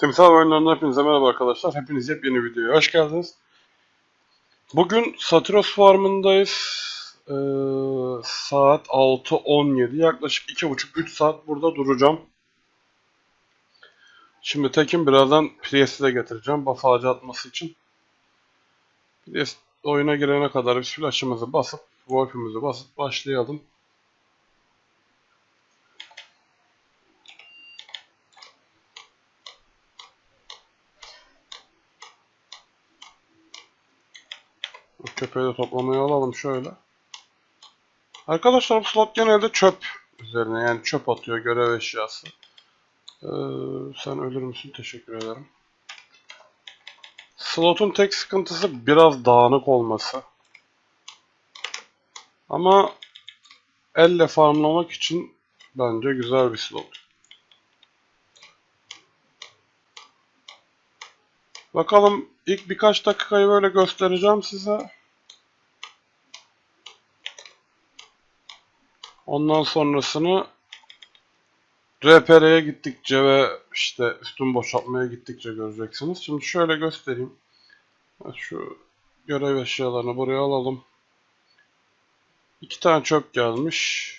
Timsah oyunlarından hepinize merhaba arkadaşlar. Hepiniz yepyeni videoya hoş geldiniz. Bugün Satiros Farm'ındayız. Ee, saat 6.17. Yaklaşık 2,5-3 saat burada duracağım. Şimdi Tekin birazdan Priest'i de getireceğim. Buff ağacı atması için. Priest oyuna girene kadar biz flash'ımızı basıp, Wolf'ümüzü basıp başlayalım. Köpeği de toplamaya alalım şöyle. Arkadaşlar bu slot genelde çöp üzerine yani çöp atıyor görev eşyası. Ee, sen ölür müsün? Teşekkür ederim. Slot'un tek sıkıntısı biraz dağınık olması. Ama elle farmlamak için bence güzel bir slot. Bakalım ilk birkaç dakikayı böyle göstereceğim size. Ondan sonrasını RPR'ye gittikçe ve işte üstün boşaltmaya gittikçe göreceksiniz. Şimdi şöyle göstereyim. Şu görev eşyalarını buraya alalım. İki tane çöp gelmiş.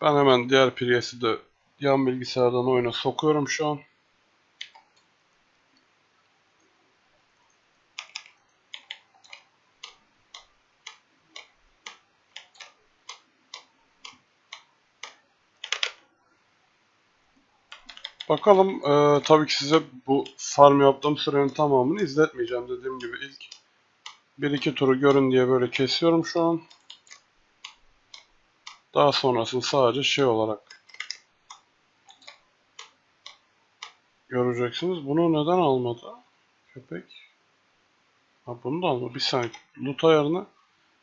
Ben hemen diğer Prius'i de yan bilgisayardan oyuna sokuyorum şu an. Bakalım eee, tabii ki size bu farm yaptığım sürenin tamamını izletmeyeceğim. Dediğim gibi ilk 1-2 turu görün diye böyle kesiyorum şu an. Daha sonrasını sadece şey olarak göreceksiniz. Bunu neden almadı köpek? Ha bunu da almadı. Bir saniye. Loot ayarını.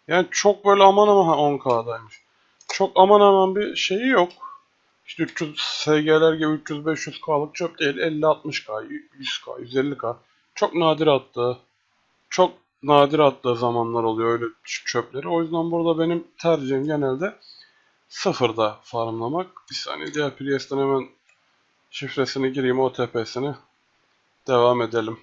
Yani çok böyle aman aman ha 10k'daymış. Çok aman aman bir şeyi yok. İşte 300 SG'ler gibi 300-500K'lık çöp değil. 50-60K, 100K, 150K. Çok nadir attığı, çok nadir attığı zamanlar oluyor öyle çöpleri. O yüzden burada benim tercihim genelde sıfırda farmlamak. Bir saniye diğer Prius'ten hemen şifresini gireyim OTP'sini. Devam edelim.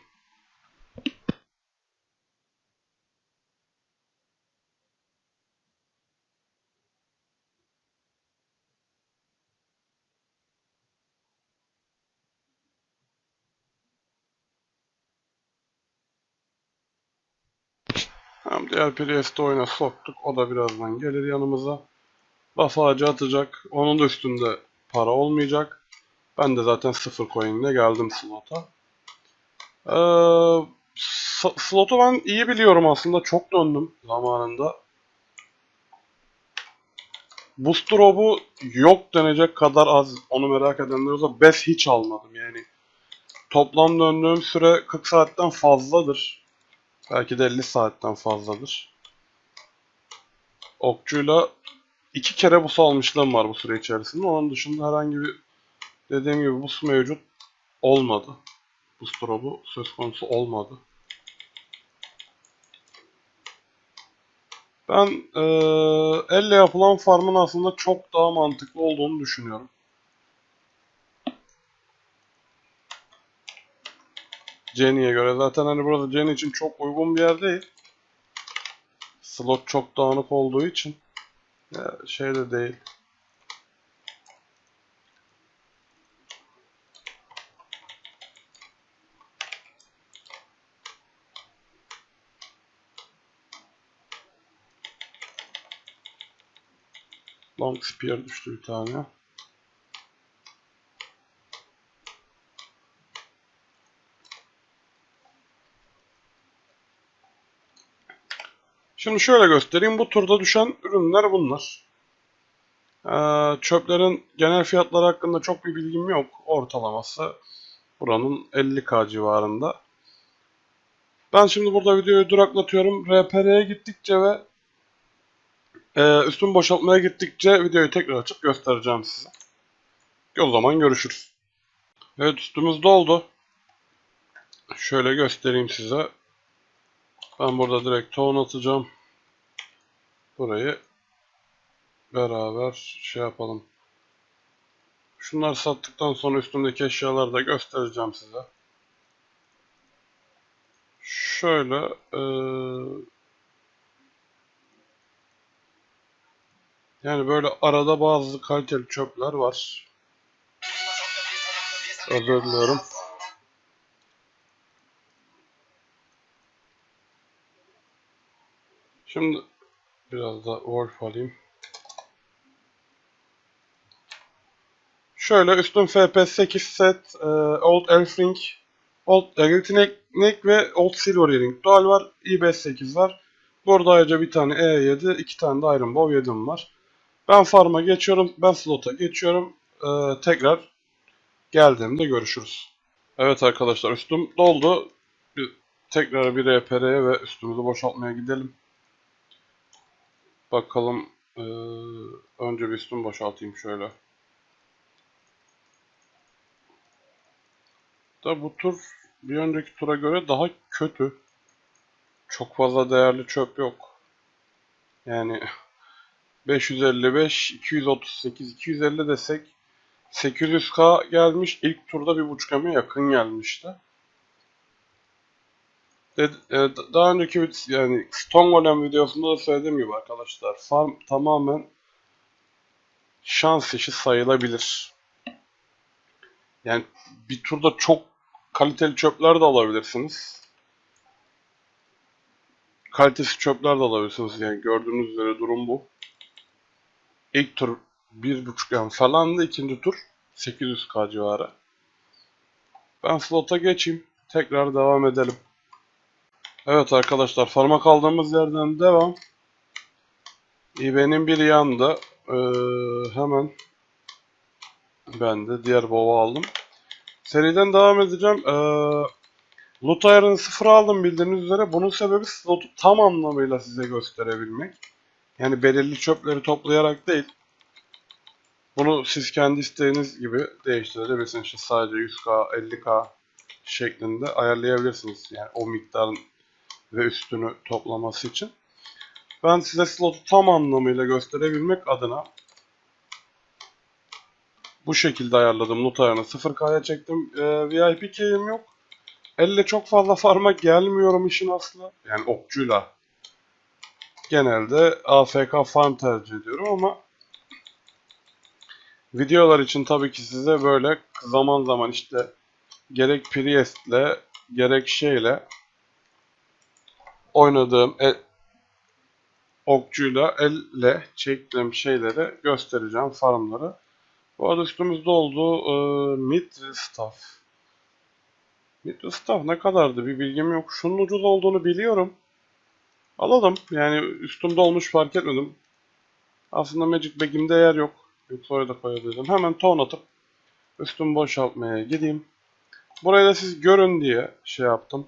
Hem diğer Priest'i oyuna soktuk. O da birazdan gelir yanımıza. Buff ağacı atacak. Onun üstünde para olmayacak. Ben de zaten sıfır coin ile geldim slota. Ee, slotu ben iyi biliyorum aslında. Çok döndüm zamanında. Boost drop'u yok denecek kadar az. Onu merak edenler olsa BES hiç almadım yani. Toplam döndüğüm süre 40 saatten fazladır. Belki de 50 saatten fazladır. Okçuyla iki kere bus almışlığım var bu süre içerisinde. Onun dışında herhangi bir dediğim gibi bus mevcut olmadı. Bus drop'u söz konusu olmadı. Ben eee, elle yapılan farmın aslında çok daha mantıklı olduğunu düşünüyorum. Jenny'e göre zaten hani burada Jenny için çok uygun bir yer değil. Slot çok dağınık olduğu için ya şey de değil. Long Spear düştü bir tane. Şimdi şöyle göstereyim. Bu turda düşen ürünler bunlar. Ee, çöplerin genel fiyatları hakkında çok bir bilgim yok. Ortalaması buranın 50k civarında. Ben şimdi burada videoyu duraklatıyorum. RPR'ye gittikçe ve e, üstün boşaltmaya gittikçe videoyu tekrar açıp göstereceğim size. O zaman görüşürüz. Evet üstümüz doldu. Şöyle göstereyim size. Ben burada direkt ton atacağım. Burayı beraber şey yapalım. Şunları sattıktan sonra üstümdeki eşyaları da göstereceğim size. Şöyle eee, yani böyle arada bazı kaliteli çöpler var. Özür diliyorum. Şimdi biraz da Wolf alayım. Şöyle üstün FP8 set, e, Old Elf Ring, Old Agility Neck, ve Old Silver Ring. Dual var, IB8 var. Burada ayrıca bir tane E7, iki tane de Iron Bow 7'm var. Ben farm'a geçiyorum, ben slot'a geçiyorum. E, tekrar geldiğimde görüşürüz. Evet arkadaşlar üstüm doldu. Bir, tekrar bir RPR'ye ve üstümüzü boşaltmaya gidelim. Bakalım. e, önce bir üstümü boşaltayım şöyle. Da bu tur bir önceki tura göre daha kötü. Çok fazla değerli çöp yok. Yani 555, 238, 250 desek 800k gelmiş. İlk turda 1.5M'e yakın gelmişti. E, daha önceki vid- yani Stone videosunda da söylediğim gibi arkadaşlar farm tamamen şans işi sayılabilir. Yani bir turda çok kaliteli çöpler de alabilirsiniz. Kalitesiz çöpler de alabilirsiniz. Yani gördüğünüz üzere durum bu. İlk tur 1.5 yani falandı. ikinci tur 800k civarı. Ben slota geçeyim. Tekrar devam edelim. Evet arkadaşlar farma kaldığımız yerden devam. İB'nin bir yanında ee, hemen ben de diğer bova aldım. Seriden devam edeceğim. Ee, loot ayarını sıfır aldım bildiğiniz üzere. Bunun sebebi slotu tam anlamıyla size gösterebilmek. Yani belirli çöpleri toplayarak değil. Bunu siz kendi isteğiniz gibi değiştirebilirsiniz. İşte sadece 100k, 50k şeklinde ayarlayabilirsiniz. Yani o miktarın ve üstünü toplaması için. Ben size slotu tam anlamıyla gösterebilmek adına bu şekilde ayarladım. Loot ayarını 0K'ya çektim. Ee, VIP key'im yok. Elle çok fazla farma gelmiyorum işin aslı. Yani okçuyla. Genelde AFK farm tercih ediyorum ama videolar için tabii ki size böyle zaman zaman işte gerek Priest'le gerek şeyle oynadığım el, okçuyla elle çektiğim şeyleri göstereceğim farmları. Bu arada üstümüzde olduğu e, Mithril Staff. Mithril Staff ne kadardı bir bilgim yok. Şunun ucuz olduğunu biliyorum. Alalım. Yani üstümde olmuş fark etmedim. Aslında Magic Bag'imde yer yok. Yoksa oraya da koyabilirim. Hemen ton atıp üstümü boşaltmaya gideyim. Burayı da siz görün diye şey yaptım.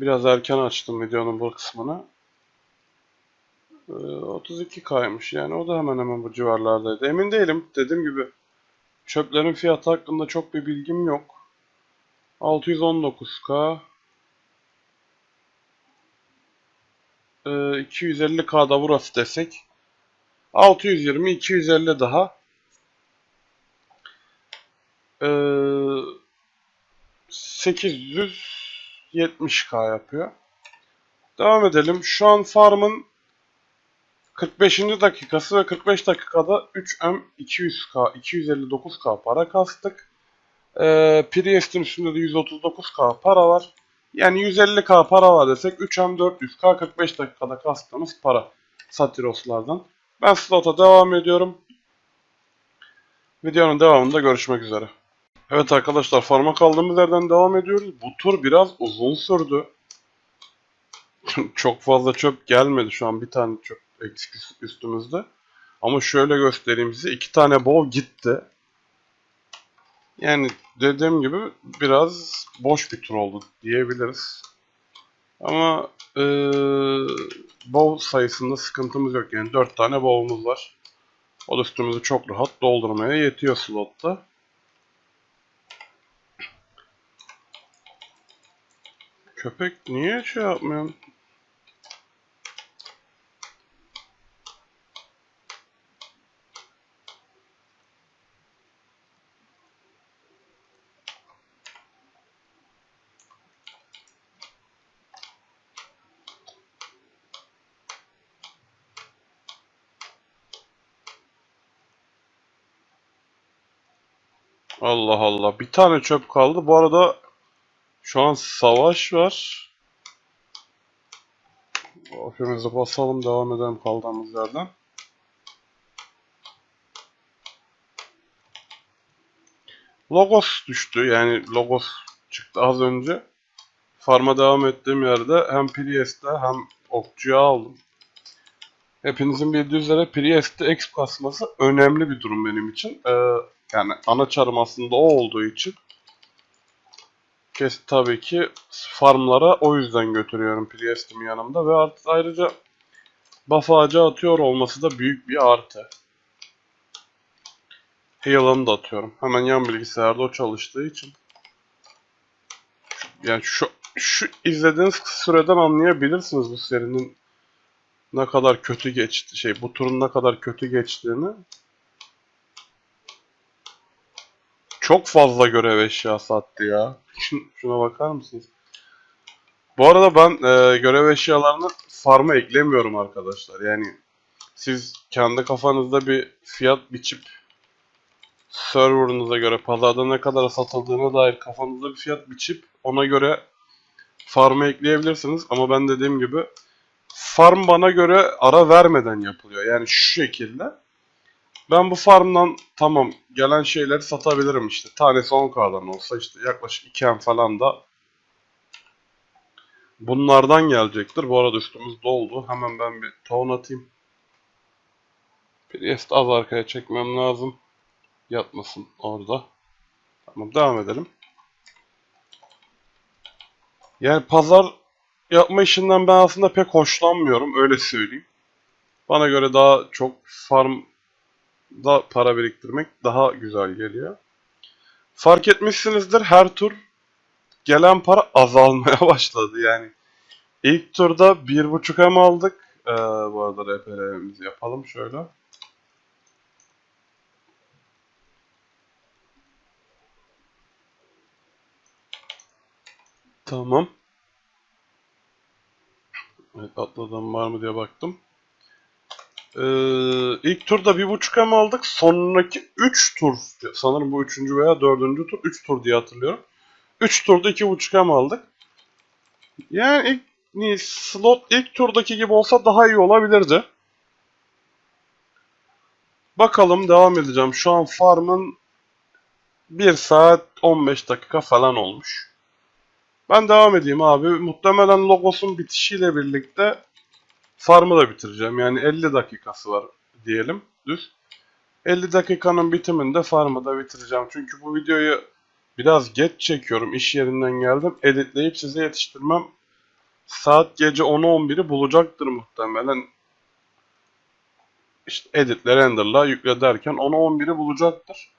Biraz erken açtım videonun bu kısmını. Ee, 32K'ymış yani o da hemen hemen bu civarlardaydı. Emin değilim. Dediğim gibi çöplerin fiyatı hakkında çok bir bilgim yok. 619K ee, 250K'da burası desek 620 250 daha ee, 870K yapıyor. Devam edelim. Şu an farmın 45. dakikası ve 45 dakikada 3M 200K 259K para kastık. Ee, Priest'in üstünde de 139K para var. Yani 150K para var desek 3M 400K 45 dakikada kastığımız para Satiroslardan. Ben slota devam ediyorum. Videonun devamında görüşmek üzere. Evet arkadaşlar farma kaldığımız yerden devam ediyoruz. Bu tur biraz uzun sürdü. Çok fazla çöp gelmedi şu an bir tane çöp eksik üstümüzde. Ama şöyle göstereyim size iki tane bow gitti. Yani dediğim gibi biraz boş bir tur oldu diyebiliriz. Ama ee, bow sayısında sıkıntımız yok. Yani 4 tane bow'umuz var. O da üstümüzü çok rahat doldurmaya yetiyor slotta. Köpek niye şey yapmıyorsun? Allah Allah. Bir tane çöp kaldı. Bu arada şu an savaş var. Ofimizi basalım. Devam edelim kaldığımız yerden. Logos düştü. Yani Logos çıktı az önce. Farm'a devam ettiğim yerde hem Priest'te hem Okçu'ya aldım. Hepinizin bildiği üzere Priest'te exp kasması önemli bir durum benim için. Ee, yani ana çarım aslında o olduğu için kes tabii ki farmlara o yüzden götürüyorum Priest'imi yanımda ve artık ayrıca buff ağacı atıyor olması da büyük bir artı. Heal'ını da atıyorum. Hemen yan bilgisayarda o çalıştığı için. Yani şu şu izlediğiniz süreden anlayabilirsiniz bu serinin ne kadar kötü geçti şey bu turun ne kadar kötü geçtiğini. Çok fazla görev eşyası attı ya. Şuna bakar mısınız? Bu arada ben e, görev eşyalarını farm'a eklemiyorum arkadaşlar. Yani siz kendi kafanızda bir fiyat biçip server'ınıza göre pazarda ne kadar satıldığına dair kafanızda bir fiyat biçip ona göre farm'a ekleyebilirsiniz. Ama ben dediğim gibi farm bana göre ara vermeden yapılıyor. Yani şu şekilde. Ben bu farmdan tamam gelen şeyleri satabilirim işte. Tanesi 10k'dan olsa işte yaklaşık 2M falan da bunlardan gelecektir. Bu arada üstümüz doldu. Hemen ben bir tohum atayım. Priest az arkaya çekmem lazım. Yatmasın orada. Tamam devam edelim. Yani pazar yapma işinden ben aslında pek hoşlanmıyorum öyle söyleyeyim. Bana göre daha çok farmda para biriktirmek daha güzel geliyor. Fark etmişsinizdir her tur gelen para azalmaya başladı yani. İlk turda 1.5 M aldık. Ee, bu arada RPR'imizi yapalım şöyle. Tamam. Evet atladığım var mı diye baktım. Ee, ilk turda bir buçuk M aldık. Sonraki 3 tur sanırım bu üçüncü veya dördüncü tur 3 tur diye hatırlıyorum. 3 turda iki buçuk M aldık. Yani ilk slot ilk turdaki gibi olsa daha iyi olabilirdi. Bakalım devam edeceğim. Şu an farmın 1 saat 15 dakika falan olmuş. Ben devam edeyim abi. Muhtemelen logosun bitişiyle birlikte farmı da bitireceğim. Yani 50 dakikası var diyelim düz. 50 dakikanın bitiminde farmı da bitireceğim. Çünkü bu videoyu biraz geç çekiyorum. İş yerinden geldim. Editleyip size yetiştirmem saat gece 10'u 11'i bulacaktır muhtemelen. İşte editle renderla yükle derken 10'u 11'i bulacaktır.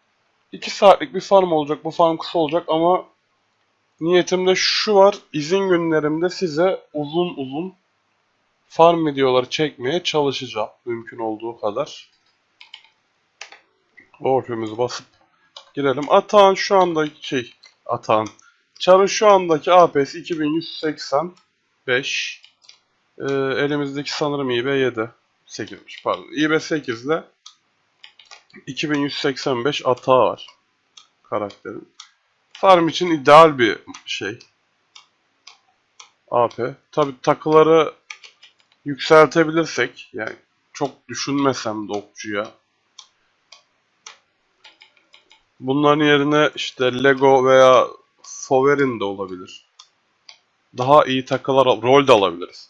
2 saatlik bir farm olacak. Bu farm kısa olacak ama Niyetimde şu var. izin günlerimde size uzun uzun farm videoları çekmeye çalışacağım. Mümkün olduğu kadar. Orfümüzü basıp girelim. Atağın şu andaki şey Atağın. Çar'ın şu andaki APS 2185. Ee, elimizdeki sanırım IB 7. 8'miş pardon. IB 8 ile 2185 atağı var karakterin. Farm için ideal bir şey. AP. Tabi takıları yükseltebilirsek yani çok düşünmesem de okçuya. Bunların yerine işte Lego veya Foverin de olabilir. Daha iyi takılar, rol de alabiliriz.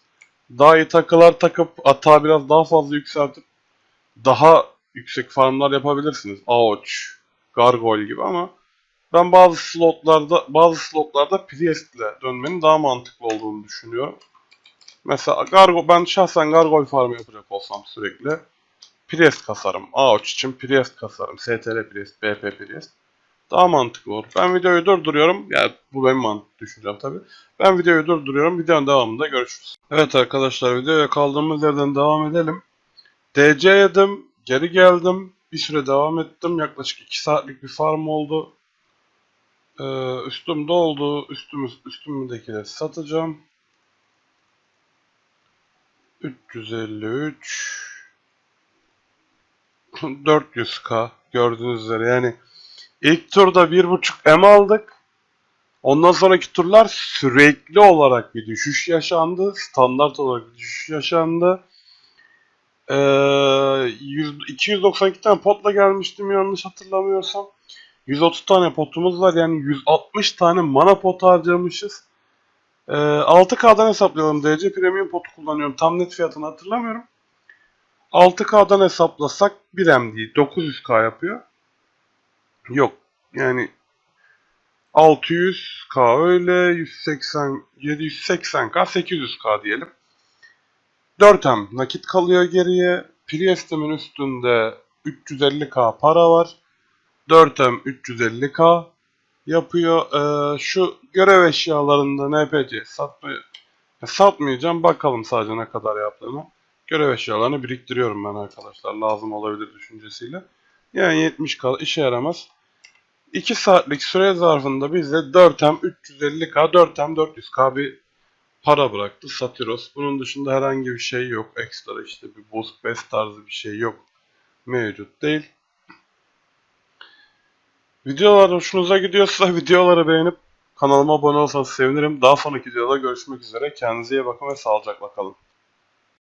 Daha iyi takılar takıp atağı biraz daha fazla yükseltip daha yüksek farmlar yapabilirsiniz. Aoç, Gargoyle gibi ama ben bazı slotlarda bazı slotlarda Priest ile dönmenin daha mantıklı olduğunu düşünüyorum. Mesela Gargo ben şahsen Gargoyle farm yapacak olsam sürekli Priest kasarım. Aoch için Priest kasarım. STR Priest, BP Priest. Daha mantıklı olur. Ben videoyu durduruyorum. Yani bu benim mantık düşüncem tabi. Ben videoyu durduruyorum. Videonun devamında görüşürüz. Evet arkadaşlar videoya kaldığımız yerden devam edelim. DC yedim. Geri geldim. Bir süre devam ettim. Yaklaşık 2 saatlik bir farm oldu. Ee, üstüm doldu. Üstümüz, üstümdekileri satacağım. 353 400k gördüğünüz üzere yani İlk turda 1.5 M aldık. Ondan sonraki turlar sürekli olarak bir düşüş yaşandı. Standart olarak bir düşüş yaşandı. Ee, 100 292 tane potla gelmiştim yanlış hatırlamıyorsam. 130 tane potumuz var yani 160 tane mana pot harcamışız. Ee, 6K'dan hesaplayalım. DC Premium potu kullanıyorum. Tam net fiyatını hatırlamıyorum. 6K'dan hesaplasak 1M değil 900K yapıyor. Yok yani 600K öyle 180 780K 800K diyelim. 4M nakit kalıyor geriye. Priest'imin üstünde 350K para var. 4M 350K yapıyor. Ee, şu görev eşyalarında NPC satmay satmayacağım. Bakalım sadece ne kadar yaptığını. Görev eşyalarını biriktiriyorum ben arkadaşlar. Lazım olabilir düşüncesiyle. Yani 70K işe yaramaz. 2 saatlik süre zarfında bize 4M 350K, 4M 400K bir para bıraktı Satiros. Bunun dışında herhangi bir şey yok. Ekstra işte bir boost best tarzı bir şey yok. Mevcut değil. Videolar hoşunuza gidiyorsa videoları beğenip kanalıma abone olsanız sevinirim. Daha sonraki videoda görüşmek üzere. Kendinize iyi bakın ve sağlıcakla kalın.